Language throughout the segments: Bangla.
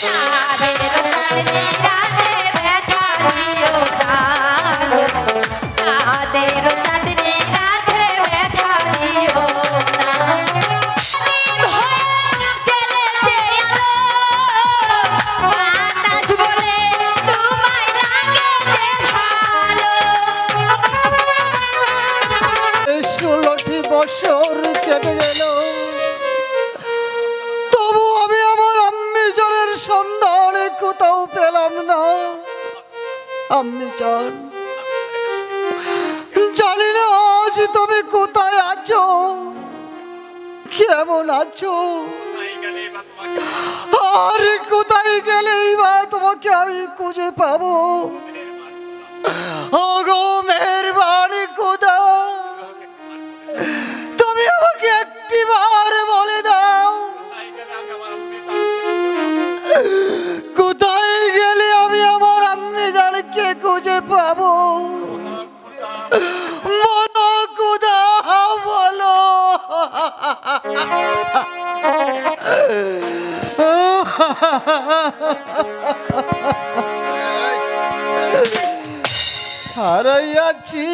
সারে রোজার কেমন আছো? আর কোথায় গেলেই বা তোমাকে আমি খুঁজে পাবো? হারাইয়াছি।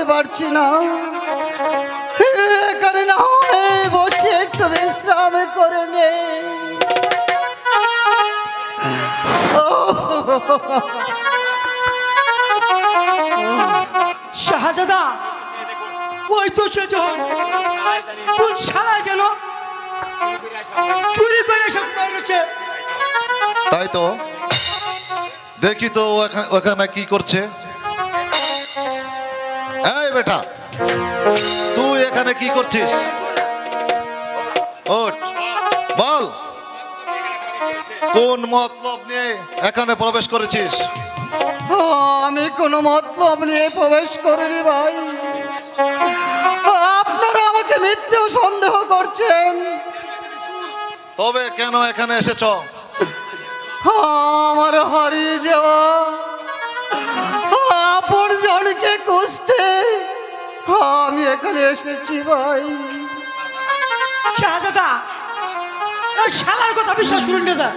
চলতে পারছি না। এখানে না বসে একটু বিশ্রাম করে নে। শাহজাদা ওই তো সেজন। কোন শালা যেন চুরি করে সব বেরোচ্ছে তাই তো? দেখি তো ওখানে কি করছে। বেটা। তুই এখানে কি করছিস? ওঠ। বল। কোন মতলব নিয়ে এখানে প্রবেশ করেছিস? আমি কোনো মতলব নিয়ে প্রবেশ করিনি ভাই। আপনারা আমাকে মিথ্যেও সন্দেহ করছেন। তবে কেন এখানে এসেছ? আমার হারিয়ে যাওয়া। আপন জনকে খুঁজতে। আমি এখানে এসেছি ভাই। শাহজাদা এই শালার কথা বিশ্বাস করুন যা।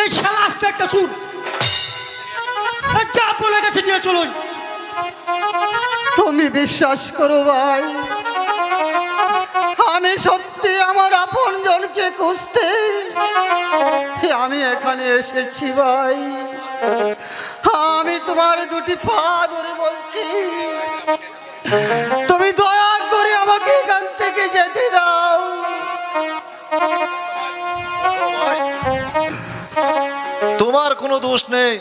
এই শালা আসতে একটা সুর যা বলে গেছে নিয়ে চলুন। তুমি বিশ্বাস করো ভাই আমি সত্যি আমার আপন জনকে খুঁজতে আমি এখানে এসেছি ভাই। আমি তোমার দুটি পা ধরে বলছি তুমি দয়া করে আমাকে এখান থেকে যেতে দাও। তোমার কোনো দোষ নেই।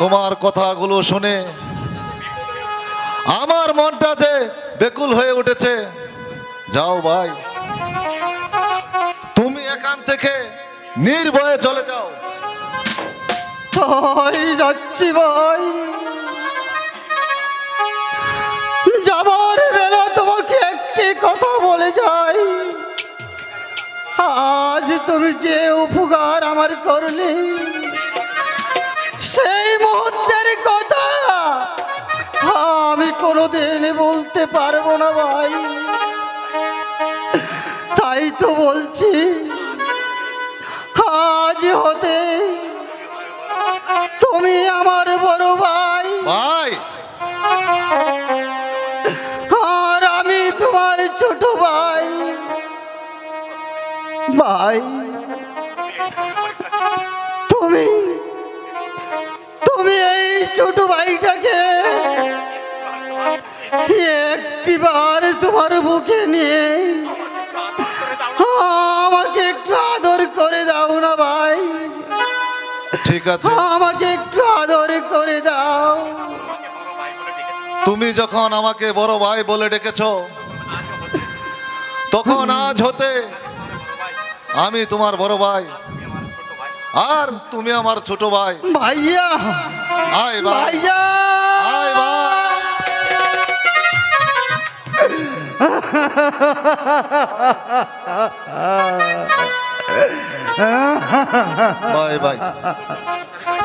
তোমার কথাগুলো শুনে আমার মনটা যে বেকুল হয়ে উঠেছে। যাও ভাই, তুমি এখান থেকে নির্ভয়ে চলে যাও। যাচ্ছি ভাই। কথা বলে যাই। আজ তুমি যে উপকার আমার করলে, সেই মুহূর্তের কথা আমি কোনোদিন বলতে পারব না ভাই। তাই তো বলছি, আজ হতে ভাই। তুমি তুমি এই ছোট ভাইটাকে একটিবার তোমার বুকে নিয়ে আমাকে একটু আদর করে দাও না ভাই। ঠিক আছে। আমাকে একটু আদর করে দাও। তুমি যখন আমাকে বড় ভাই বলে ডেকেছ তখন আজ হতে আমি তোমার বড় ভাই। আর তুমি আমার ছোট ভাই। ভাইয়া। আয় ভাইয়া। আয় ভাই। ভাই ভাই।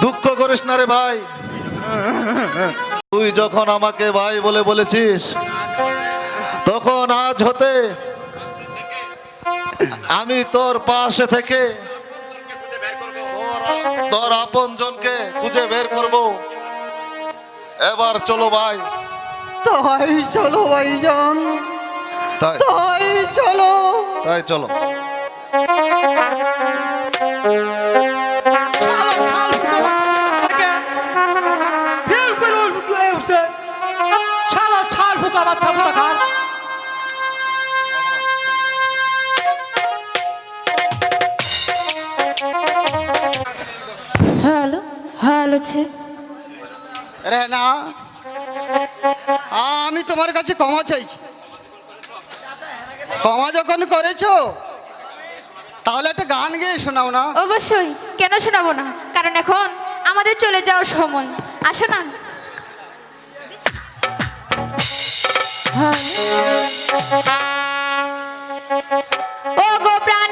দুঃখ করিস না রে ভাই। তুই যখন আমাকে ভাই বলে বলেছিস তখন আজ হতে আমি তোর পাশে থেকে তোর- আপন জনকে খুঁজে বের করব। এবার চলো ভাই। তাই চলো ভাইজান তাই। তাই চলো। তাই চলো। হ্যালো হ্যালো ছে রে না। আমি তোমার কাছে ক্ষমা চাইছি। ক্ষমা যখন করেছ তাহলে একটা গান গেয়ে শোনাও না। অবশ্যই কেন শোনাবো না? কারণ এখন আমাদের চলে যাওয়ার সময়। আসো না। ও গো প্রাণের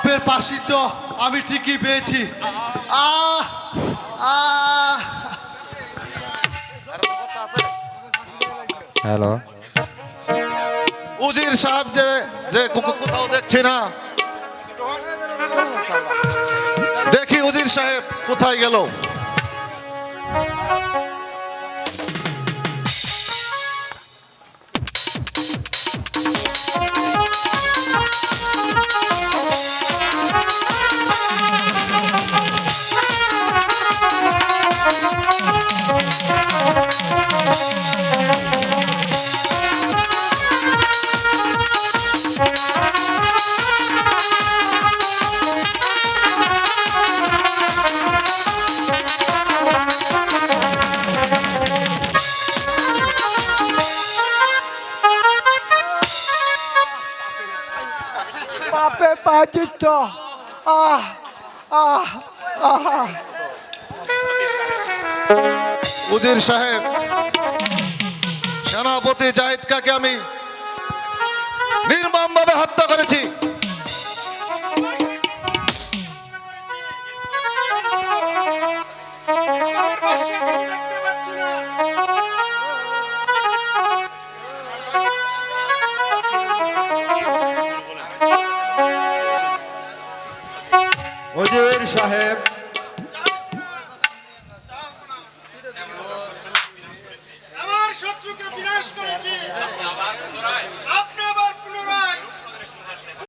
পাপের পাশি তো আমি ঠিকই পেয়েছি। আহ আহ। হ্যালো। উজির সাহেব যে যে কুকুর কোথাও দেখছি না? দেখি উজির সাহেব কোথায় গেল? পাচিত আহ আহ আহ। উদির সাহেব সেনাপতি জাহিদ কাকে আমি